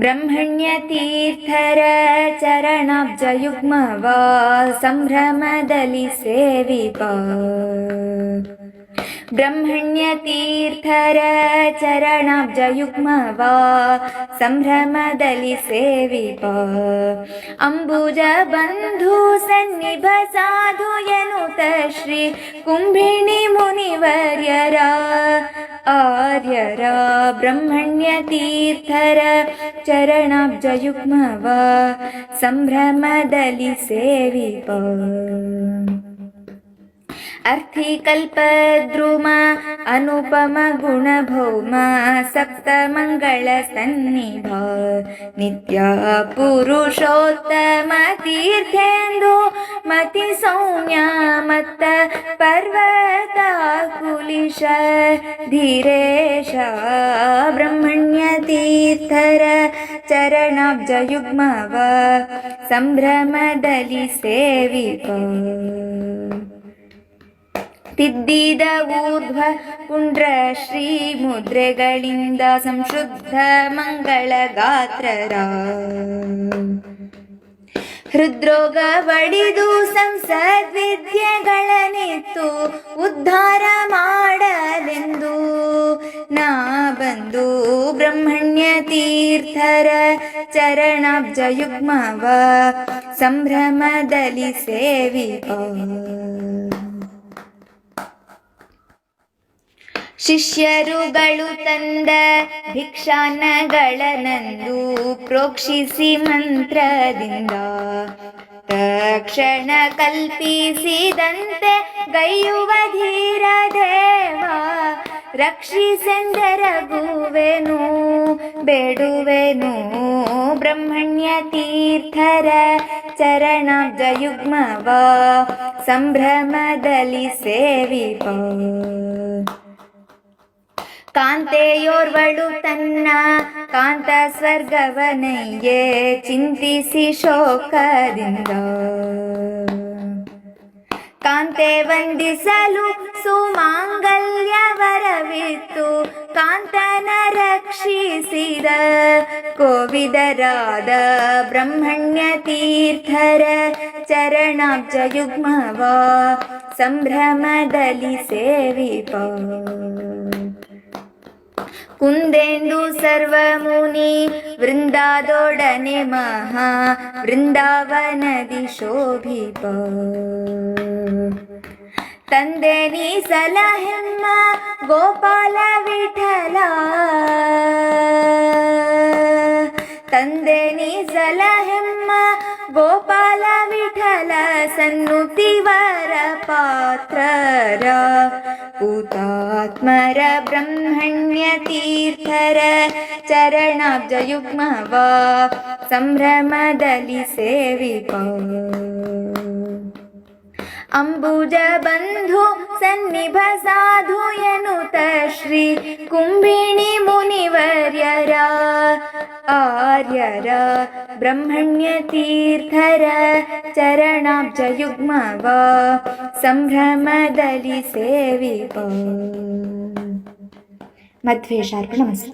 ब्रह्मण्य तीर्थर चरणाब्जयुग्म वा सम्भ्रमदलि सेविप चरणब्जयुग्म वा सम्भ्रमदलिसेविप अम्बुजबन्धुसन्निभसाधुय नुत श्री कुम्भिणिमुनिवर्य आर्यरा ब्रह्मण्यतीर्थर तीर्थ चरणब्जयुग्म वा सम्भ्रमदलिसेविप अर्थिकल्पद्रुमा अनुपम गुणभौमा सप्त नित्या पुरुषोत्तमतीर्थेन्दो मति सौम्य मत्त पर्वताकुलिश धीरेश ब्रह्मण्यतीर्थर चरणाब्जयुग्म वा सम्भ्रमदलि सेविप ತಿದ್ದಿದ ಊರ್ಧ್ವ ಪುಂಡ್ರ ಶ್ರೀ ಮುದ್ರೆಗಳಿಂದ ಸಂಶುದ್ಧ ಮಂಗಳ ಗಾತ್ರರ ಹೃದ್ರೋಗ ಬಡಿದು ಸಂಸದ್ವಿದ್ಯೆಗಳನ್ನಿತ್ತು ಉದ್ಧಾರ ಮಾಡಲೆಂದು ನಾ ಬಂದು ಬ್ರಹ್ಮಣ್ಯ ತೀರ್ಥರ ಚರಣಾಬ್ಜಯುಗ್ಮವ ಸಂಭ್ರಮದಲ್ಲಿ ಸೇವಿಪ ಶಿಷ್ಯರುಗಳು ತಂದ ಭಿಕ್ಷಾನಗಳನಂದು ಪ್ರೋಕ್ಷಿಸಿ ಮಂತ್ರದಿಂದ ತಕ್ಷಣ ಕಲ್ಪಿಸಿದಂತೆ ಗೈಯುವ ಧೀರ ದೇವ ರಕ್ಷಿಸೆಂದರಗುವೆನು, ಬೇಡುವೆನು ಬ್ರಹ್ಮಣ್ಯ ತೀರ್ಥರ ಚರಣಾಬ್ಜಯುಗ್ಮವ ಸಂಭ್ರಮದಲ್ಲಿ ಸೇವಿಪ. ಕಾಂತೆಯೋರ್ವಳು ತನ್ನ ಕಾಂತ ಸ್ವರ್ಗವನಯ್ಯೆ ಚಿಂತಿಸಿ ಶೋಕದಿಂದ. ಕಾಂತೆ ವಂದಿಸಲು ಸುಮಾಂಗಲ್ಯವರವಿತ್ತು, ಕಾಂತನ ರಕ್ಷಿಸಿದ ಕೋವಿದರಾದ ಬ್ರಹ್ಮಣ್ಯ ತೀರ್ಥರ ಚರಣಾಬ್ಜಯುಗ್ಮವ ಸಂಭ್ರಮದಲ್ಲಿ ಸೇವಿಪ. ಕುಂದೆಂದು ಸರ್ವಮುನಿ ವೃಂದಾದೊಡನೆ ಮಹಾ ವೃಂದಾವನದಿ ಶೋಭಿಪ ತಂದೆ ನೀ ಸಲಹೆಮ್ಮ ಗೋಪಾಲ ವಿಠಲ ತಂದೆ ನೀ ಸಲಹೆಮ್ಮ गोपाल विठल सन्नुति वर पाथर उतात्मर ब्रह्मण्यतीर्थर चरणाब्जयुग्म वा सम्भ्रमदलि सेविकम् अम्बुजबन्धु सन्निभ साधुयनुत श्री कुम्भिणि आ ब्रह्मण्य तीर्थ चरणं च युग्मव सम्भ्रमदलिसेवि मध्वेशार्पणमस्ति